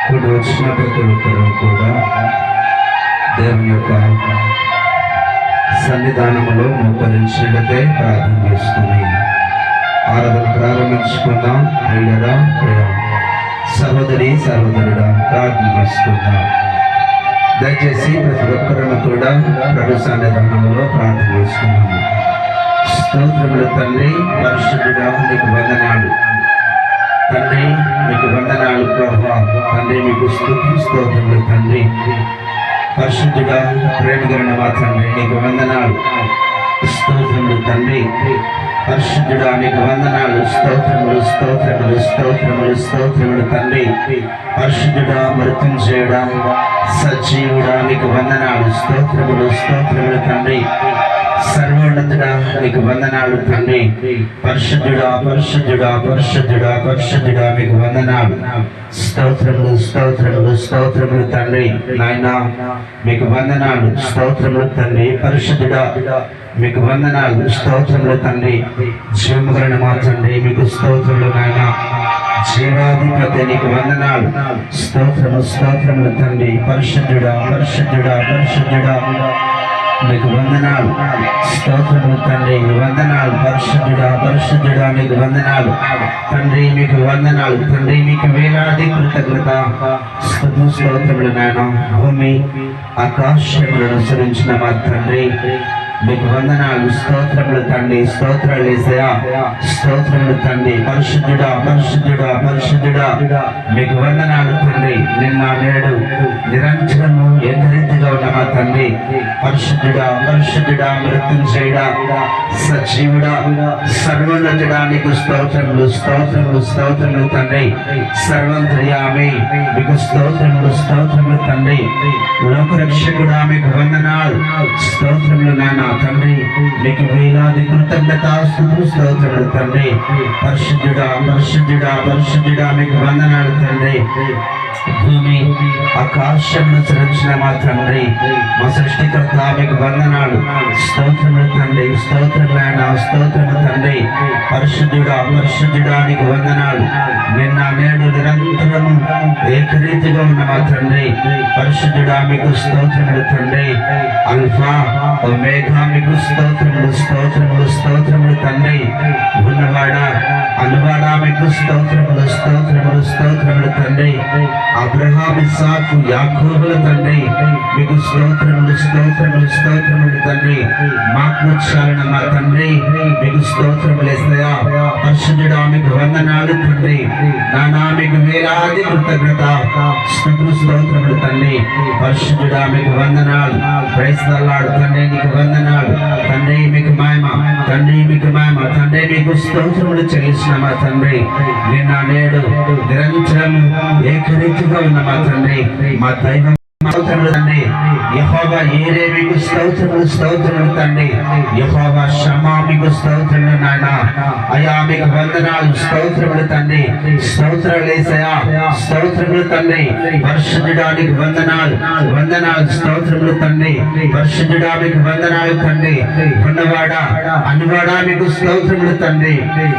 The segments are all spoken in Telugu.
ఇప్పుడు వచ్చిన ప్రతి ఒక్కరూ కూడా దేవుని యొక్క సన్నిధానములో మోకరించినట్టే ప్రార్థన చేసుకుని ఆరాధన ప్రారంభించుకుందాం. ప్రియులరా ప్రియ సహోదరి సహోదరుడా ప్రార్థన చేసుకుందాం దయచేసి ప్రతి ఒక్కరిని కూడా ప్రభు సన్నిధానంలో ప్రార్థన చేసుకున్నాము స్తోత్రములు తండ్రి పరిశుద్ధుడా నీకు వందనాలు. తండ్రి మీకు వందనాలు ప్రభా. తండ్రి మీకు స్తుతి తండ్రి. పరిశుద్ధుడా ప్రేమగరణ మా తండ్రి నీకు వందనాలు. స్తోత్రములు తండ్రి. పరిశుద్ధుడా నీకు వందనాలు. స్తోత్రములు స్తోత్రములు స్తోత్రములు స్తోత్రములు తండ్రి. పరిశుద్ధుడా మృత్యుంజయుడా సజీవుడా నీకు వందనాలు. స్తోత్రములు స్తోత్రములు తండ్రి. సర్వోన్నతుడా మీకు వందనాలు తండ్రి. పరిశుద్ధుడా పరిశుద్ధుడా పరిశుద్ధుడా పరిశుద్ధుడా మీకు వందనాలు. స్తోత్రములు స్తోత్రములు స్తోత్రములు తండ్రి. నాయనా మీకు వందనాలు. స్తోత్రములు తండ్రి. పరిశుద్ధుడా మీకు వందనాలు. స్తోత్రములు తండ్రి. జీవముగరణ మార్చండి మీకు స్తోత్రములు నాయన. జీవాధిపతి నీకు వందనాలు. స్తోత్రము స్తోత్రములు తండ్రి. పరిశుద్ధుడా పరిశుద్ధుడా పరిశుద్ధుడా. మీకు వందనాలు. స్తోత్రము తండ్రి వందనాలు. పరిశుద్ధుడా పరిశుద్ధుడా మీకు వందనాలు. తండ్రి మీకు వందనాలు. తండ్రి మీకు వేలాది కృతజ్ఞత. స్తుతి స్తోత్రములు నాయన. భూమి ఆకాశములను అనుసరించిన మా తండ్రి. మీకు వందనాలు. స్తోత్రములు తండ్రి స్తోత్రాలు వేసయా స్తోత్రములు తండ్రి. పరిశుద్ధుడా పరిశుద్ధుడా పరిశుద్ధుడా. మీకు వందనాలు తండ్రి. నిన్న నేడు నిరంతరము ఏకరీతిగా ఉన్న మా తండ్రి. పరిశుద్ధుడా పరిశుద్ధుడా మృత్యుంజయుడా సజీవుడా. సర్వోన్నతుడా స్తోత్రములు స్తోత్రములు స్తోత్రములు తండ్రి. సర్వంతర్యామి మీకు స్తోత్రములు స్తోత్రములు తండ్రి. లోకరక్షకుడా మీకు వందనాలు. స్తోత్రములు నానా తండ్రి నీకు వేలాది కృతజ్ఞత స్తుతులు స్తోత్రములు తండ్రి. పరిశుద్ధుడా పరిశుద్ధుడా పరిశుద్ధుడా మీకు వందనాలు తండ్రి. భూమి ఆకాశమును సృష్టించిన మా తండ్రి. మా సృష్టికర్త మీకు వందనాలు. స్తోత్రములు తండ్రి స్తోత్రం నాయన స్తోత్రము తండ్రి. పరిశుద్ధుడా పరిశుద్ధుడా నీకు వందనాలు. నిన్న నేడు నిరంతరము ఏకరీతిగా ఉన్న మా తండ్రి. పరిశుద్ధుడా మీకు స్తోత్రములు తండ్రి. అల్ఫా మేఘామికు మీకు స్తోత్రములు స్తోత్రములు స్తోత్రములు తండ్రి. ఉన్నవాడా అనువాడా మీకు స్తోత్రములు స్తోత్రములు స్తోత్రములు తండ్రి. అబ్రహాం ఇస్సాకు యాకోబుల తండ్రి మీకు స్తోత్రములు స్తోత్రములు స్తోత్రములు తండ్రి. మాకు చాలన మా తండ్రి మీకు స్తోత్రములు ఇస్తాయా పరిశుద్ధుడా మీకు వందనాలు తండ్రి. నానా మీకు వేలాది కృతజ్ఞత స్థుతులు స్తోత్రములు తండ్రి. పరిశుద్ధుడా మీకు వందనాలు. క్రైస్తలాడు తండ్రి నీకు వందనాలు. తండ్రి మీకు మాయమ తండ్రి మీకు మాయమ తండ్రి మీకు స్తోత్రములు చెల్లిసిన మా తండ్రి. నిన్న నేడు నిరంతరము ఏకరీతిగా ఉన్న మా తండ్రి మా దైవం స్తోత్రములు తండ్రి ఏరే మీకు స్తోత్రములు స్తోత్రములు తండ్రి యెహోవా షమా మీకు స్తోత్రములు నాయన అయా మీకు వందనాలు స్తోత్రములు తండ్రి స్తోత్రాలు ఏసయా స్తోత్రములు తండ్రి పరిశుద్ధుడానికి వందనాలు వందనాలు స్తోత్రములు తండ్రి పరిశుద్ధుడానికి వందనాలు తండ్రి ఉన్నవాడ అనువాడా మీకు స్తోత్రములు తండ్రి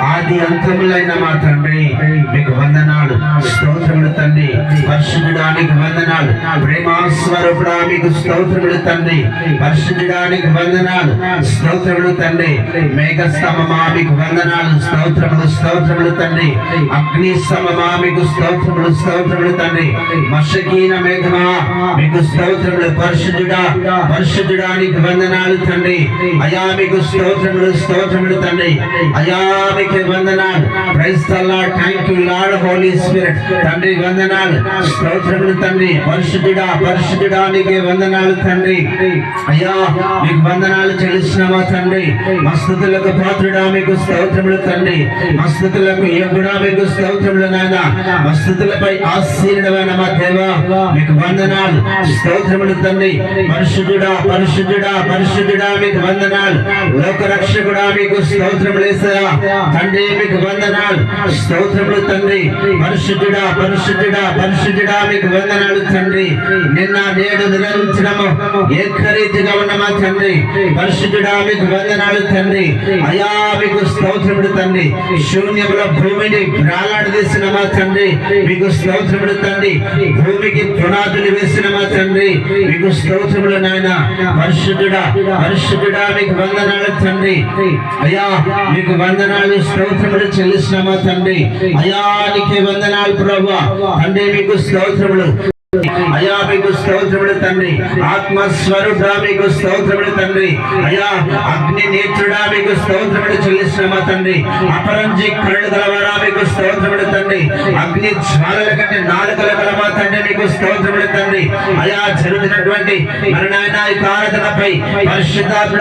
ఆది అంతములైన మా తండ్రి మీకు వందనాలు స్తోత్రములు తండ్రి పరిశుద్ధుడానికి వందనాలు. ప్రేమాస్వరూపుడా మీకు స్తోత్రములు తండ్రి. పరిశుద్ధుడానికి వందనాలు. స్తోత్రములు తండ్రి. మేఘ స్తంభమా మీకు వందనాలు. స్తోత్రములు స్తోత్రములు తండ్రి. అగ్ని స్తంభమా మీకు స్తోత్రములు స్తోత్రములు తండ్రి. మషకీన మేఘమా మీకు స్తోత్రములు. పరిశుద్ధుడా పరిశుద్ధుడానికి వందనాలు తండ్రి. అయా మీకు స్తోత్రములు స్తోత్రములు తండ్రి. అయా మీకు వందనాలు. Praise thank you Lord Holy Spirit. తండ్రి వందనాలు. స్తోత్రములు తండ్రి పరిశుద్ధుడా పరిశుద్ధుడా నీకే వందనాలు తండ్రి అయ్యా మీకు వందనాలు చెల్లిస్తున్నామా తండ్రి మస్తుతులకు పాత్రుడా మీకు స్తోత్రములు తండ్రి మస్తుతులకు యోగుడా మీకు స్తోత్రములు నాయన. మస్తుతులపై ఆశీర్వమైన మా దేవ మీకు వందనాలు స్తోత్రములు తండ్రి పరిశుద్ధుడా పరిశుద్ధుడా పరిశుద్ధుడా మీకు వందనాలు. లోక రక్షకుడా మీకు స్తోత్రములు వేసాయా తండ్రి మీకు వందనాలు స్తోత్రములు తండ్రి పరిశుద్ధుడా పరిశుద్ధుడా పరిశుద్ధ పరిశుద్ధుడా మీకు వందనాలు తండ్రి. నిన్న నేడు నిరంతరము ఏకరీతిగా ఉన్నమా తండ్రి? పరిశుద్ధుడా మీకు వందనాలు తండ్రి. అయా మీకు స్తోత్రముడు తండ్రి. శూన్యముల భూమిని ప్రాలాడదీసినమా తండ్రి? మీకు స్తోత్రముడు తండ్రి. భూమికి పునాదులు వేసినమా తండ్రి? మీకు స్తోత్రములు నాయన. పరిశుద్ధుడా పరిశుద్ధుడా మీకు వందనాలు తండ్రి. అయా మీకు వందనాలు స్తోత్రములు చెల్లిసినమా తండ్రి? అయ్యా నీకే వందనాలు ప్రభు. తండ్రి మీకు స్తోత్రములు. అయా మీకు స్తోత్రముడు తండ్రి. ఆత్మ మీకు స్తోత్రముడు తండ్రి. అయా అగ్ని నేత్రుడా మీకు స్తోత్రముడు చెల్లిస్తున్న తండ్రి. అపరంజి కళ్ళు గలవారా మీకు స్తోత్రముడు తండ్రి. అగ్ని జ్వాలల కంటే నాలుకల గల తండ్రి. నీకు స్తోత్రములు తండ్రి. అయ్యా జరుగుతున్నటువంటి మరణాయన ఈ ఆరాధనపై పరిశుద్ధాత్మ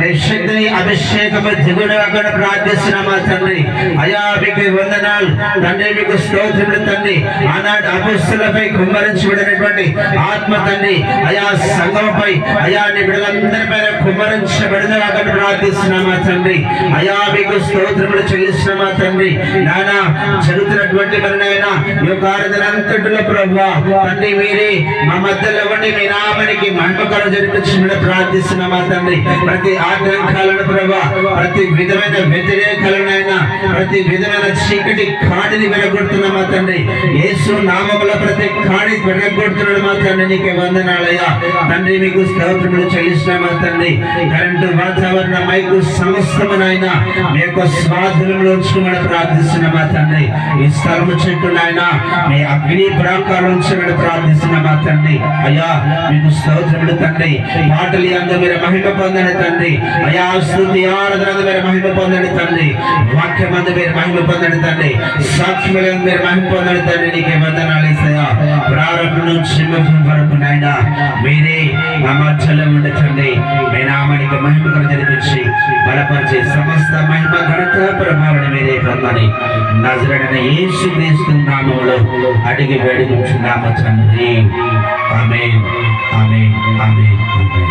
నిశ్శక్తిని అభిషేకము దిగుడు ప్రార్థిస్తున్న మా తండ్రి. అయా మీకు వందనాలు. తండ్రి మీకు స్తోత్రములు తండ్రి. ఆనాడు అపుస్తులపై కుమ్మరించబడినటువంటి ఆత్మ తండ్రి. అయా సంఘంపై అయా నీ బిడ్డలందరి పైన కుమ్మరించబడిన ప్రార్థిస్తున్నామా తండ్రి. అయా మీకు స్తోత్రములు చెల్లిస్తున్నామా తండ్రి. నానా జరుగుతున్నటువంటి మరి నాయన యొక్క ఆరాధన అంతటిలో ప్రభా తండ్రి మీరే మా మధ్యలో ఉండి మీ నామనికి జరిపించిన ప్రార్థిస్తున్నాం మా తండ్రి. ప్రతి ఆటంకాలను ప్రభా ప్రతి విధమైన వ్యతిరేకలనైనా ప్రతి విధమైన చీకటి కాడిని వెనగొడుతున్నామా తండ్రి. యేసు నామముల ప్రతి కాడి వెనగొడుతున్నాడు మా తండ్రి. నీకే వందనాలయ్యా. తండ్రి మీకు స్తోత్రములు చెల్లిస్తున్నామా తండ్రి. కరెంటు వాతావరణ మైకు సమస్తమునైనా మీ యొక్క స్వాధీనంలో ఉంచుకోమని ప్రార్థిస్తున్నామా తండ్రి. ఈ స్థలము చెట్టు నాయన మీ అగ్ని ప్రాకారం స్తోత్రములు ప్రార్థిస్తున్న మా తండ్రి. అయ్యా మీకు స్తోత్రములు తండ్రి. పాటలి అందు మీరు మహిమ పొందని తండ్రి. అయా స్థుతి ఆరాధన మీరు మహిమ పొందని తండ్రి. వాక్యం అందు మీరు మహిమ పొందని తండ్రి. సాక్షులందు మీరు మహిమ పొందని తండ్రి. నీకే వందనాలు ఇస్తాయా ప్రారంభం నుంచి వరకు నాయన మీరే మా మధ్యలో ఉండటండి మీ నామానికి మహిమ జరిపించి బలపరిచే సమస్త మహిమ ఘనత రమ్మని నజరడిన యేసు క్రీస్తు నామంలో అడిగి వేడుకుంటున్నాము తండ్రి. ఆమె ఆమె ఆమె ఆమె